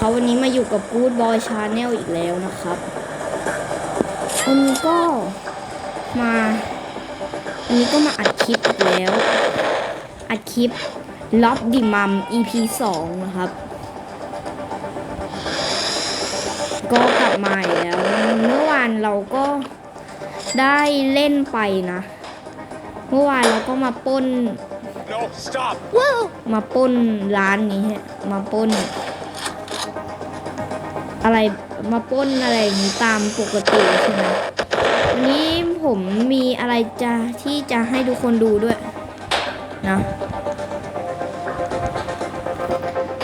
เขาวันนี้มาอยู่กับ Good Boy Channel อีกแล้วนะครับวันนี้ก็มาวันนี้ก็มาอัดคลิปอีกแล้ว อัดคลิปล็อบดิมัม EP 2 นะครับ ก็กลับมาอีกแล้ว เมื่อวานเราก็ได้เล่นไปนะ เมื่อวานเราก็มาปล้น No, stop! มาปล้นร้านนี้ฮะมาปล้น อะไรมาป้นอะไรอย่างนี้ตามปกติใช่ไหมวันนี้ผมมีอะไรจะที่จะให้ทุกคนดูด้วยนะ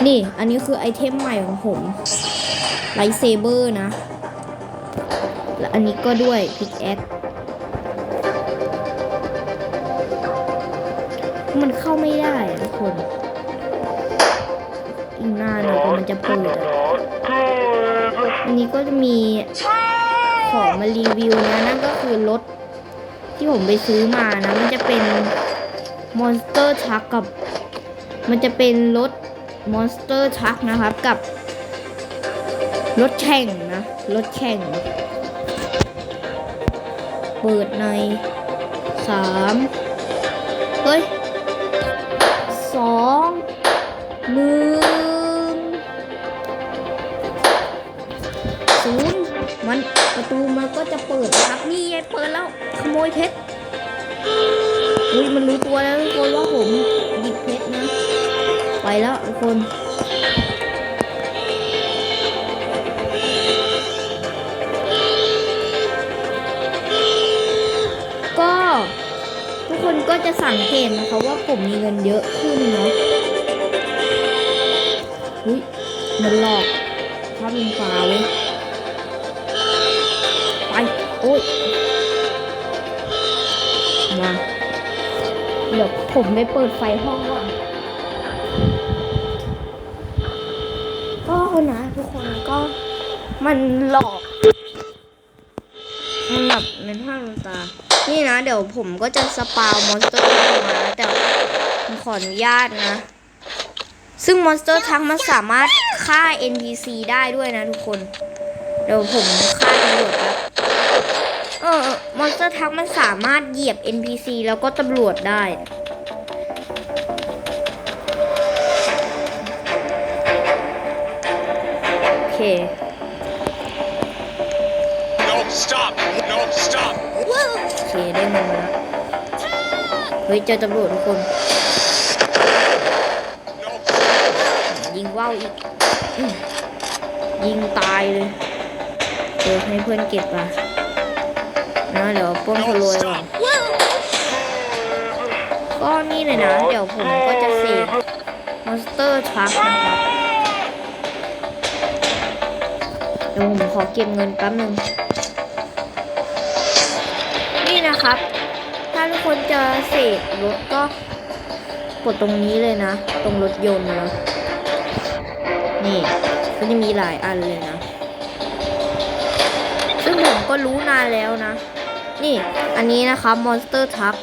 นี่ อันนี้คือไอเทมใหม่ของผมไลท์เซเบอร์นะ และอันนี้ก็ด้วยพิกแอคมันเข้าไม่ได้ทุกคน อีกหน้าหนึ่งมันจะเปิด อะอันนี้ก็จะมีของมารีวิวนะนั่นก็คือรถที่ผมไปซื้อมานะ มันจะเป็น Monster Truck กับ มันจะเป็นรถ Monster Truck นะครับกับรถแข่งนะรถแข่ง เปิดในสามเฮ้ย แล้วทุกคนว่าผมหยิบเพชรนะ ไปแล้วทุกคนก็ทุกคนก็จะสังเกตนะคะว่าผมมีเงินเยอะขึ้นเนาะอุ้ยมันหลอกภาพลิงฟ้าเว้ยไป โอ้ย เดี๋ยวผมไปเปิดไฟห้องก่อนก็นะทุกคนก็มันหลอกมันแบบในภาพลวงตา นี่นะ เดี๋ยวผมก็จะสปาวมอนสเตอร์ทักมาแต่ผมขออนุญาตนะ ซึ่งมอนสเตอร์ทักมันสามารถฆ่า NPC ได้ด้วยนะทุกคน เดี๋ยวผมฆ่าตำรวจแป๊บ เออมอนสเตอร์ทักมันสามารถเหยียบ NPC แล้วก็ตำรวจได้ โอเค No, stop! No, stop! โอเค ได้เงินมาแล้ว เฮ้ย เจอตำรวจทุกคน No, ยิงว่าวอีกอืมยิงตายเลยเดี๋ยวให้เพื่อนเก็บมา นะเดี๋ยวปล้นคนรวยก่อนก็นี่เลยนะ เดี๋ยวผมก็จะเสกมอนสเตอร์ชักนะครับเดี๋ยวผมขอเก็บเงินแป๊บหนึ่งนี่นะครับ ถ้าทุกคนจะเสกรถก็กดตรงนี้เลยนะ ตรงรถยนต์นะนี่ก็จะมีหลายอันเลยนะ ซึ่งผมก็รู้นานแล้วนะ นี่อันนี้นะคะ Monster Truck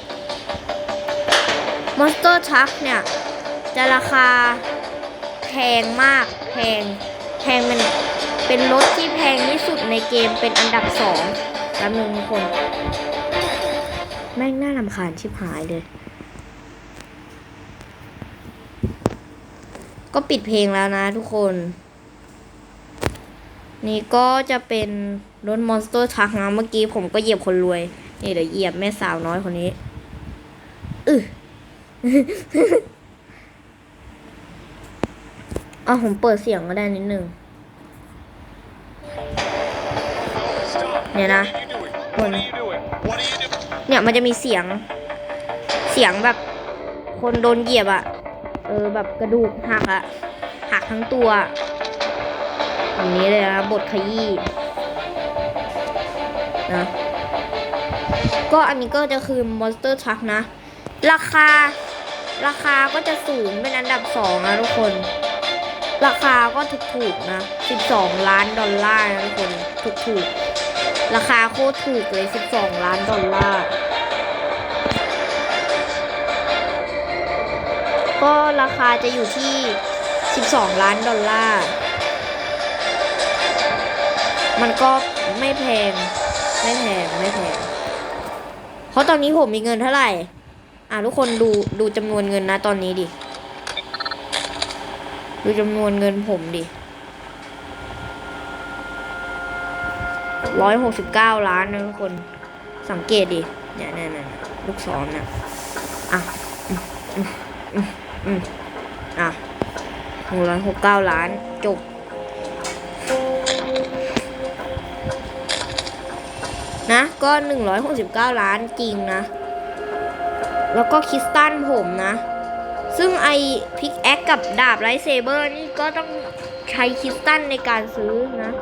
Monster Truck เนี่ย จะราคาแพงมากแพงแพงเป็นเป็นรถที่แพงที่สุดในเกมเป็นอันดับสองแป๊บนึงทุกคน แม่งน่าลำคาญชิบหายเลย ก็ปิดเพลงแล้วนะทุกคน นี่ก็จะเป็น รถมอนสเตอร์ทักนะเมื่อกี้ผมก็เหยียบคนรวย นี่เดี๋ยวเหยียบแม่สาวน้อยคนนี้อือเอาผมเปิดเสียงก็ได้นิดนึง stop! Yeah, nah. What are you doing? What are you doing? เนี่ยมันจะมีเสียง เสียงแบบ คนโดนเหยียบอะเออแบบกระดูกหักอะหักทั้งตัวแบบนี้เลยนะบทขยี้ นะ ก็อันนี้ก็จะคือ Monster Truck นะ ราคา ราคาก็จะสูงเป็นอันดับสองนะทุกคน ราคาก็ถูกๆนะ 12 ล้านดอลลาร์นะทุกคนถูกๆ ราคาโคตรถูกเลย 12 ล้านดอลลาร์ก็ราคาจะอยู่ที่ 12 ล้านดอลลาร์ มันก็ไม่แพง ไม่แพงไม่แพงเพราะตอนนี้ผมมีเงินเท่าไหร่ อะทุกคนดูดูจำนวนเงินนะตอนนี้ดิ ดูจำนวนเงินผมดิร้อยหกสิบเก้าล้านนะทุกคน สังเกตดิ เนี่ยเนี่ยเนี่ยลูกศรน่ะ อะ อืมอืมอืมอืมอะหนึ่งร้อยหกเก้าล้านจบ นะ ก็หนึ่งร้อยหกสิบเก้าล้านจริงนะ แล้วก็คริสตันผมนะ ซึ่งไอพิกแอคกับดาบไรเซเบอร์นี่ก็ต้องใช้คริสตันในการซื้อนะ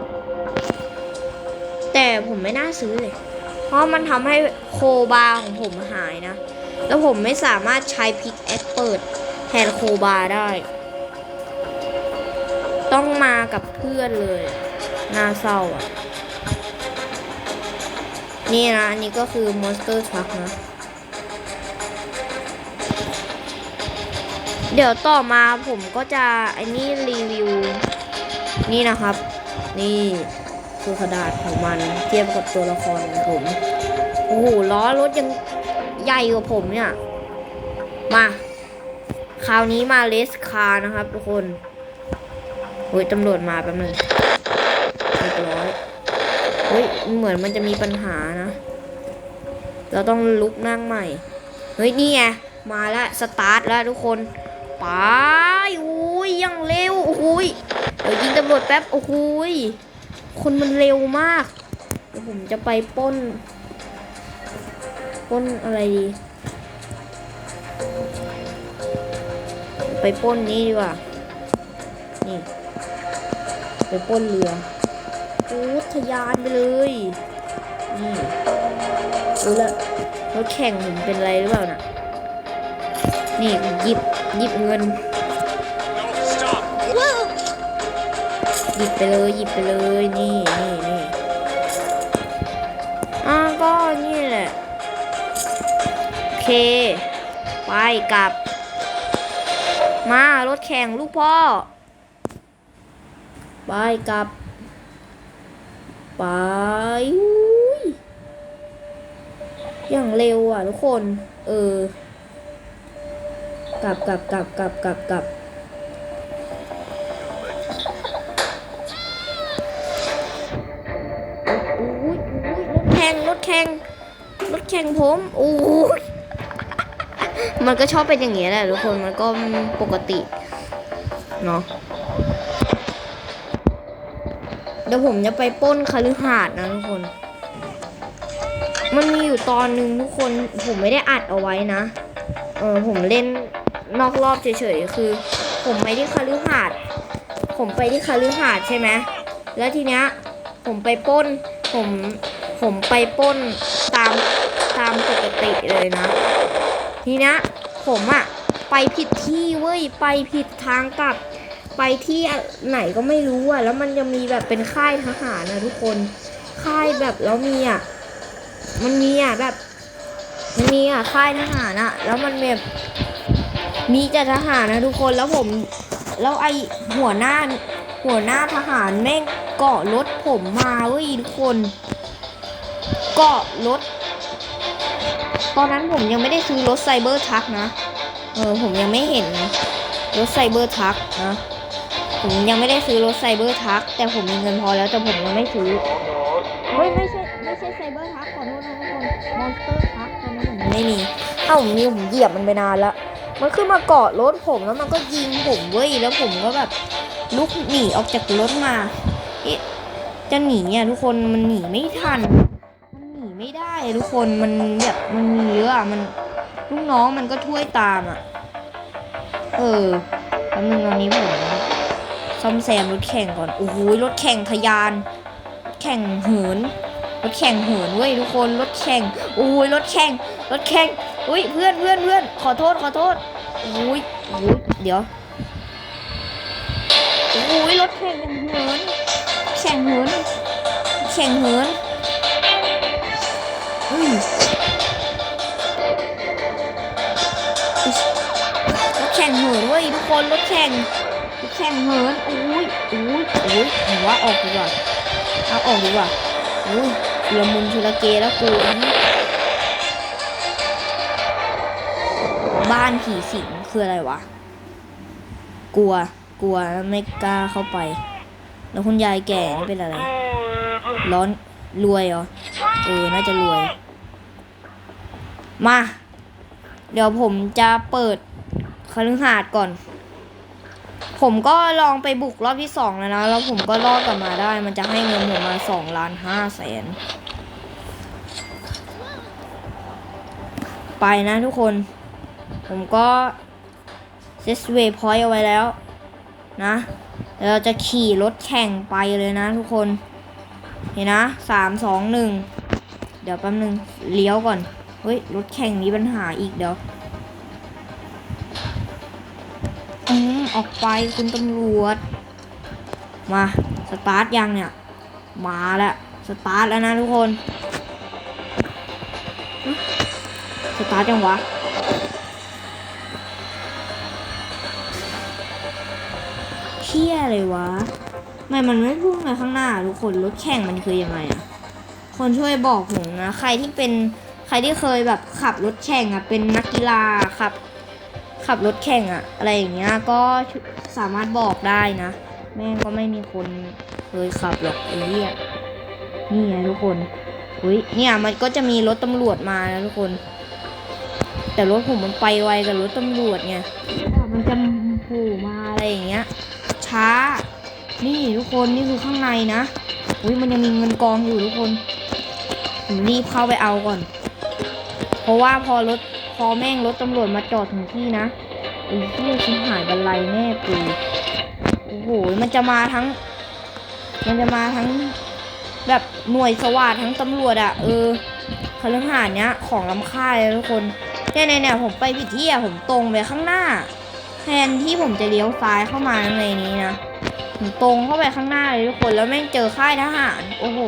แต่ผมไม่น่าซื้อเลย เพราะมันทำให้โคบาของผมหายนะ แล้วผมไม่สามารถใช้พิกแอคเปิดแทนโคบาได้ ต้องมากับเพื่อนเลยน่าเศร้าอะ นี่นะ อันนี้ก็คือ Monster Truck นะ เดี๋ยวต่อมาผมก็จะไอ้นี่รีวิว นี่นะครับ นี่คือกระดาษของมันเทียบกับตัวละครของผม โอ้โหล้อรถยังใหญ่กว่าผมเนี่ย มา คราวนี้มาเลสคาร์นะครับทุกคนโอ้ยตำรวจมาแป๊บนึงเรียบร้อย เฮ้ย เหมือนมันจะมีปัญหานะ เราต้องลุกนั่งใหม่ เฮ้ย นี่ไง มาแล้วสตาร์ทแล้วทุกคนไปอุ้ยยังเร็วโอ้ยเดี๋ยวยิงตำรวจแป๊บโอ้ยคนมันเร็วมากเดี๋ยวผมจะไปป้น ป้นอะไรดี ไปป้นนี้ดีกว่า นี่ ไปป้นเรือ โอ้ทะยานไปเลยนี่รู้ละรถแข่งผมเป็นอะไรหรือเปล่าน่ะ นี่หยิบหยิบเงิน No, stop. หยิบไปเลยหยิบไปเลยนี่นี่นี่อ่าก็นี่แหละโอเค ไปกลับ มารถแข่งลูกพ่อ ไปกลับ ไปอยอย่างเร็วอะทุกคน เออ กลับกลับกลับกลับกลับกลับอุ้ยอุ้ยรถแข่งรถแข่งรถแข่งผมอุ้ยมันก็ชอบเป็นอย่างเงี้ยแหละทุกคน มันก็ปกติ เนาะ เดี๋ยวผมจะไปป้นคฤหาสน์นะทุกคน มันมีอยู่ตอนหนึ่งทุกคนผมไม่ได้อัดเอาไว้นะ เออผมเล่นนอกรอบเฉยๆคือ ผมไปที่คฤหาสน์ผมไปที่คฤหาสน์ใช่ไหมแล้วทีเนี้ยผมไปป้น ผมผมไปป้นตามตามปกติเลยนะ ทีเนี้ยผมอะไปผิดที่เว้ยไปผิดทางกลับ ไปที่ไหนก็ไม่รู้อะแล้วมันจะมีแบบเป็นค่ายทหารนะทุกคน ค่ายแบบแล้วมีอะมันมีอะแบบมันมีอะค่ายทหารอะแล้วมันแบบมีแต่ทหารนะทุกคน แล้วผม แล้วไอหัวหน้า หัวหน้าทหารแม่งเกาะรถผมมาเว้ยทุกคน เกาะรถ ตอนนั้นผมยังไม่ได้ซื้อรถไซเบอร์ทักนะ เออผมยังไม่เห็นรถไซเบอร์ทักนะ ผมยังไม่ได้ซื้อรถไซเบอร์ทักแต่ผมมีเงินพอแล้วแต่ผมยังไม่ซื้อไม่ไม่ใช่ไม่ใช่ไซเบอร์ทักขอโทษนะทุกคนมอนสเตอร์ทักตอนนั้นผมยังไม่มีถ้าผมมีผมเหยียบมันไปนานแล้วมันขึ้นมาเกาะรถผมแล้วมันก็ยิงผมเว้ยแล้วผมก็แบบลุกหนีออกจากรถมาเอ๊ะจะหนีอะทุกคนมันหนีไม่ทัน มันหนีไม่ได้อะทุกคนมันแบบมันมีเยอะอะมันลูกน้องมันก็ช่วยตามอะ เออแป๊บนึงตอนนี้ผม ซ่อมแซมรถแข่งก่อน โอ้โหรถแข่งทะยาน แข่งเหิน รถแข่งเหินเว้ยทุกคน รถแข่ง โอ้ยรถแข่ง รถแข่ง อุ้ยเพื่อนเพื่อนเพื่อนขอโทษขอโทษโอ้ยโอ้ยเดี๋ยว โอ้ยรถแข่งเหิน แข่งเหิน แข่งเหินอืมรถแข่งเหินเว้ยทุกคนรถแข่ง ข่งเหินอุ้ยอุ้ยอุ้ยผมว่าออกดีกว่าเอาออกดีกว่าอุ้ยชุละมุนชุลเกแล้วกูบ้านผีสิงคืออะไรวะ กลัว กลัวไม่กล้าเข้าไป แล้วคุณยายแก่นี่เป็นอะไร ร้อน รวยเหรอ เออ น่าจะรวย มา เดี๋ยวผมจะเปิดคฤหาสน์ก่อน ผมก็ลองไปบุกรอบที่สองแล้วนะ แล้วผมก็รอดกลับมาได้ มันจะให้เงินผมมาสองล้านห้าแสน ไปนะทุกคน ผมก็เซสเวย์พอยต์เอาไว้แล้ว นะเราจะขี่รถแข่งไปเลยนะทุกคน เห็นนะสามสองหนึ่ง เดี๋ยวแป๊บนึงเลี้ยวก่อน เฮ้ย รถแข่งมีปัญหาอีกเดี๋ยว ออกไปคุณตำรวจ มาสตาร์ทยังเนี่ย มาแล้วสตาร์ทแล้วนะทุกคนสตาร์ทยังวะเชี่ยเลยวะไม่มันไม่พุ่งไปข้างหน้าทุกคนรถแข่งมันคือยังไงอะคนช่วยบอกผมนะ ใครที่เป็นใครที่เคยแบบขับรถแข่งอะเป็นนักกีฬาขับ ขับรถแข่งอะอะไรอย่างเงี้ยก็สามารถบอกได้นะ แม่งก็ไม่มีคนเคยขับหรอกไอ้เหี้ยนี่ไงทุกคนอุ้ยเนี่ยมันก็จะมีรถตำรวจมานะทุกคน แต่รถผมมันไปไวกับรถตำรวจไงมันจะโผล่มาอะไรอย่างเงี้ย ช้า นี่ทุกคนนี่คือข้างในนะอุ้ยมันยังมีเงินกองอยู่ทุกคนผมรีบเข้าไปเอาก่อน เพราะว่าพอรถ อแม่งรถตำรวจมาจอดถึงที่นะไอ้เหี้ยชิบหายบันไลแน่กูโอ้โหมันจะมาทั้ง มันจะมาทั้ง แบบหน่วยสวัสดทั้งตำรวจอะเออคฤหาสน์เนี้ยของล้ำค่าเลยทุกคนเนี่ยเนี่ยเนี่ยผมไปผิดที่อะผมตรงไปข้างหน้าแทนที่ผมจะเลี้ยวซ้ายเข้ามาในนี้นะผมตรงเข้าไปข้างหน้าเลยทุกคนแล้วแม่งเจอค่ายทหาร โอ้โห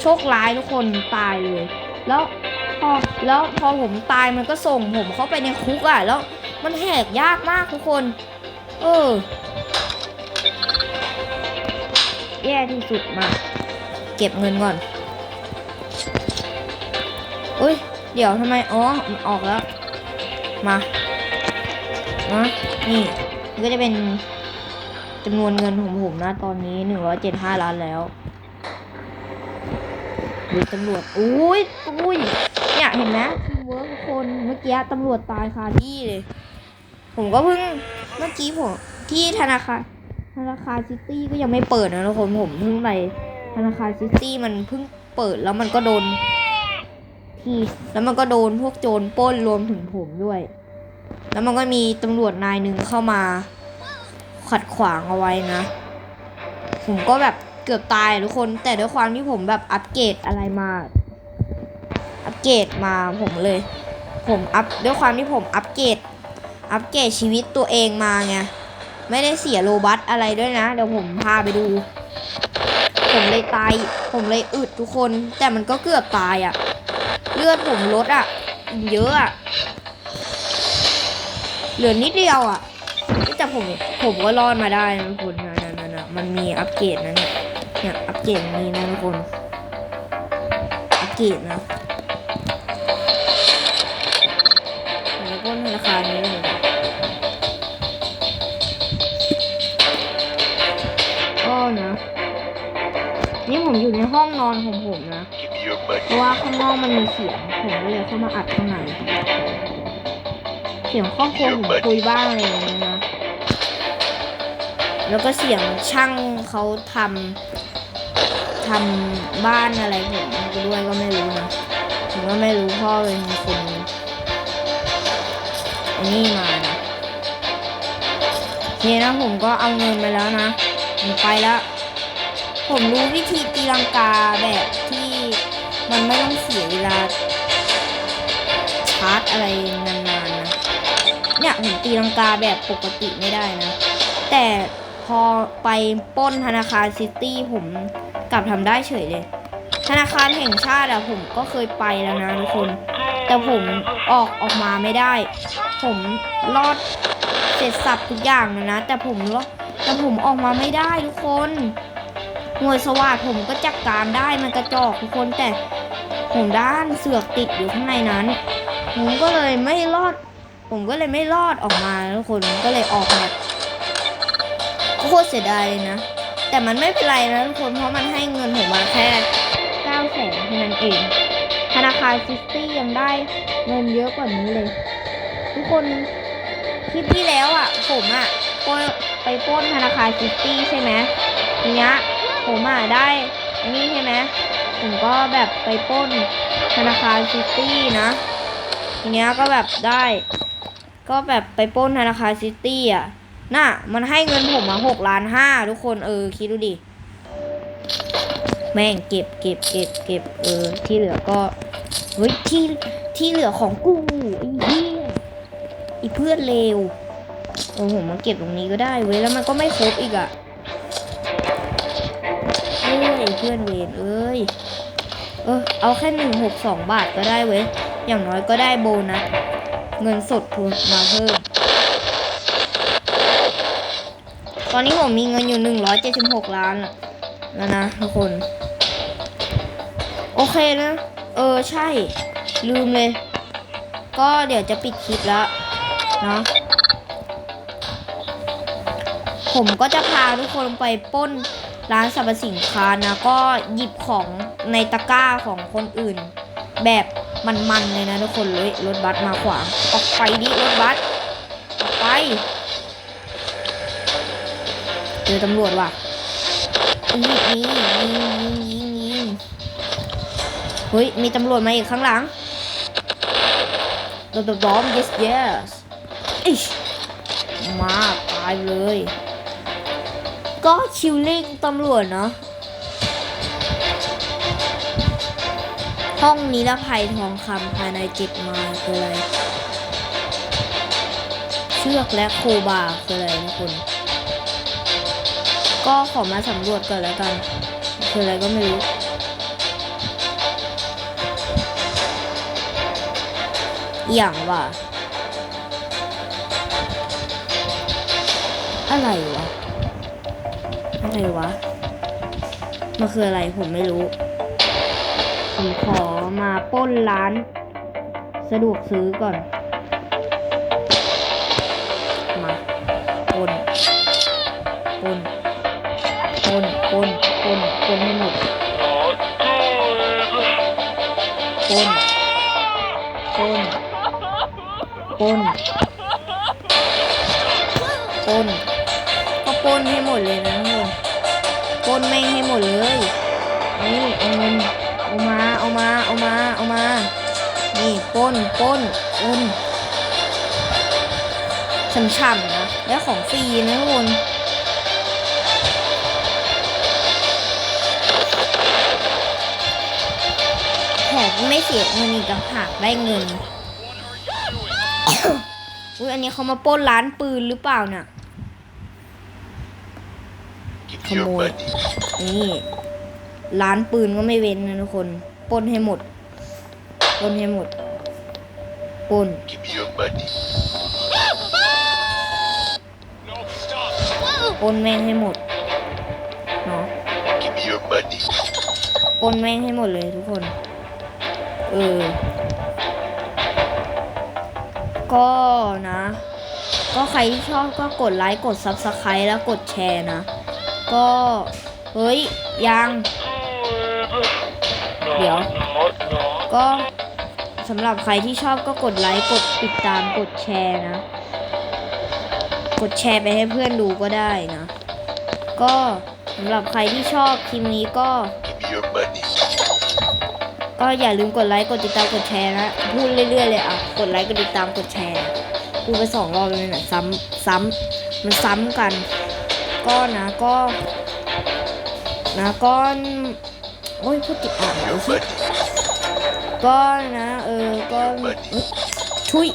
โชคร้ายทุกคนตายเลย แล้ว พอแล้วพอผมตายมันก็ส่งผมเข้าไปในคุกอะ แล้วมันแหกยากมากทุกคน เออ แย่ที่สุดมา เก็บเงินก่อนอุ้ย เดี๋ยวทำไม อ๋อมันออกแล้ว มามานี่นี่ก็จะเป็นจำนวนเงินของผมนะตอนนี้หนึ่งร้อยเจ็ดห้าล้านแล้วดูตำรวจอุ้ยอุ้ย เห็นไหมทีมเวิร์กทุกคนเมื่อกี้ตำรวจตายคาที่เลย ผมก็เพิ่งเมื่อกี้ผมที่ธนาคารธนาคารซิตี้ก็ยังไม่เปิดนะทุกคนผมเพิ่งไปธนาคารซิตี้มันเพิ่งเปิดแล้วมันก็โดนที่แล้วมันก็โดนพวกโจรป้นรวมถึงผมด้วย แล้วมันก็มีตำรวจนายหนึ่งเข้ามา ขัดขวางเอาไว้นะ ผมก็แบบเกือบตายทุกคน แต่ด้วยความที่ผมแบบอัปเกรดอะไรมา อัปเกรดมาผมเลย ผมอัพด้วยความที่ผมอัปเกรดอัปเกรดชีวิตตัวเองมาไงไม่ได้เสียโลบัสอะไรด้วยนะ เดี๋ยวผมพาไปดู ผมเลยตาย ผมเลยอึดทุกคน แต่มันก็เกือบตายอะ่ะ เลือดผมลดอะ่ะ เยอะอะ่ะ เหลือนิดเดียวอะ่ะแต่ผมผมก็รอดมาได้นะทุกคนนะนะนะนะมันมีอัปเกรดนะเนี่ยเนี่ยอัปเกรดมีนะทุกคนอัปเกรดนะ คานี้เลยก็นะ นี่ผมอยู่ในห้องนอนของผมนะ เพราะว่าข้างนอกมันมีเสียง ผมก็เลยเข้ามาอัดข้างใน เสียงครอบครัวผมคุยบ้างอะไรอย่างเงี้ยนะ แล้วก็เสียงช่างเขาทำทำบ้านอะไรผมด้วยก็ไม่รู้นะผมก็ไม่รู้พ่อเป็นคน นนี้มานะโอเคนะผมก็เอาเงินไปแล้วนะผมไปแล้ว ผมรู้วิธีตีลังกาแบบที่มันไม่ต้องเสียเวลาชาร์จอะไรนานๆนะเนี่ยผมตีลังกาแบบปกติไม่ได้นะ แต่พอไปป้นธนาคารซิตี้ผมกลับทำได้เฉยเลย ธนาคารแห่งชาติอะผมก็เคยไปแล้วนะทุกคน แต่ผมออกออกมาไม่ได้ ผมรอดเสร็จสับทุกอย่างแล้วนะ แต่ผมรอดแต่ผมออกมาไม่ได้ทุกคนหน่วยสวัสดผมก็จัดการได้มันกระจอกทุกคนแต่ผมด้านเสือกติดอยู่ข้างในนั้น ผมก็เลยไม่รอด ผมก็เลยไม่รอดออกมาทุกคนก็เลยออกแบบโคตรเสียดายเลยนะ แต่มันไม่เป็นไรนะทุกคนเพราะมันให้เงินผมมาแค่9แสนเท่านั้นเอง ธนาคารซิสตี้ยังได้เงินเยอะกว่านี้เลย คนคลิปที่แล้วอะ ผมอะป้นไปป้นธนาคารซิตี้ใช่ไหมเนี้ยผมอะได้อันนี้ใช่ไหมผมก็แบบไปป้นธนาคารซิตี้นะทีเนี้ยก็แบบได้ ก็แบบไปป้นธนาคารซิตี้อะน่ะ มันให้เงินผมมาหกล้านห้าทุกคนเออ คิดดูดิ แม่งเก็บเก็บเก็บเก็บเออ ที่เหลือก็เฮ้ยที่ที่เหลือของกู อีเพื่อนเลวเออผมมาเก็บตรงนี้ก็ได้เว้ยแล้วมันก็ไม่ครบอีกอะเอ้ยเพื่อนเวรเอ้ยเออเอาแค่หนึ่งหกสองบาทก็ได้เว้ยอย่างน้อยก็ได้โบนัสเงินสดทุนมาเพิ่ม ตอนนี้ผมมีเงินอยู่หนึ่งร้อยเจ็ดสิบหกล้านอะแล้วนะทุกคน โอเคนะ เออใช่ ลืมเลย ก็เดี๋ยวจะปิดคลิปแล้ว เนาะผมก็จะพาทุกคนไปป้นร้านสรรพสินค้านะ ก็หยิบของในตะกร้าของคนอื่น แบบมันๆเลยนะทุกคนเลยรถบัสมาขวางออกไปดิรถบัสออกไปเจอตำรวจว่ะยิงยิงยิงยิงยิงเฮ้ยมีตำรวจมาอีกข้างหลังดอมดอม yes yes มาตายเลย ก็คิวลิ่งตำรวจเนาะห้องนิรภัยทองคำภายในเจ็ดไมล์คืออะไร เชือกและโคบาคืออะไรนะคุณ ก็ขอมาสำรวจก่อนแล้วกัน คืออะไรก็ไม่รู้อย่างว่า อะไรวะ อะไรวะ มันคืออะไรผมไม่รู้ ผมขอมาป้นร้าน สะดวกซื้อก่อน มาป้นป้นปนปนปนปนให้หมดปนปนปนปน ก็ปนให้หมดเลยนะทุกคนปนแม่งให้หมดเลยนี่เอาเงินเอามาเอามาเอามาเอามา นี่ปนปนปนฉ่ำๆนะแล้วของฟรีนะทุกคนแถมไม่เสียเงินอีกต่างหากได้เงิน อุ้ยอันนี้เขามาปล้นร้านปืนหรือเปล่าเนี่ย Give me your Come on. money. นี่ร้านปืนก็ไม่เว้นนะทุกคนปล้นให้หมดปล้นให้หมดปล้น Give me your money. No, stop. ปล้นแม่งให้หมดเนาะ Give me your money. ปล้นแม่งให้หมดเลยทุกคน เออ ก็นะ ก็ใครที่ชอบก็กดไลค์ กด Subscribe แล้วกดแชร์นะ ก็ เฮ้ย ยัง เดี๋ยว ก็สำหรับใครที่ชอบก็กดไลค์ กดติดตาม กดแชร์นะ กดแชร์ไปให้เพื่อนดูก็ได้นะ ก็สำหรับใครที่ชอบคลิปนี้ก็ Give me your money. ก็อย่าลืมกดไลค์ กดติดตาม กดแชร์นะ พูดเรื่อยๆเลยอะ กดไลค์ กดติดตาม กดแชร์ พูดไปสองรอบเลยนะซ้ำซ้ำมันซ้ำกัน ก็นะก็นะก็โอ้ยพูดติดอ่านไหนสิก็นะเออก็เอ้ยทุย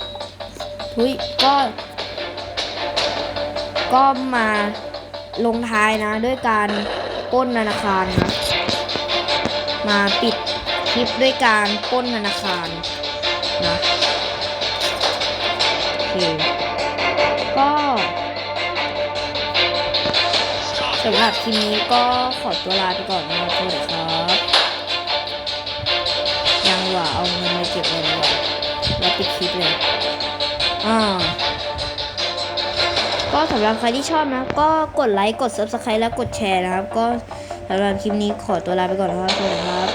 ทุยก็ ก็มาลงท้ายนะ ด้วยการป้นธนาคารนะมาปิดคลิปด้วยการป้นธนาคารนะโอเค สำหรับคลิปนี้ก็ขอตัวลาไปก่อนนะครับสวัสดีครับยังหว่าเอาเงินมาเก็บเลยดีกว่าแล้วปิดคลิปเลยอ่าก็สำหรับใครที่ชอบนะ ก็กดไลค์กด subscribe และกดแชร์นะครับ ก็สำหรับคลิปนี้ขอตัวลาไปก่อนนะครับสวัสดีครับ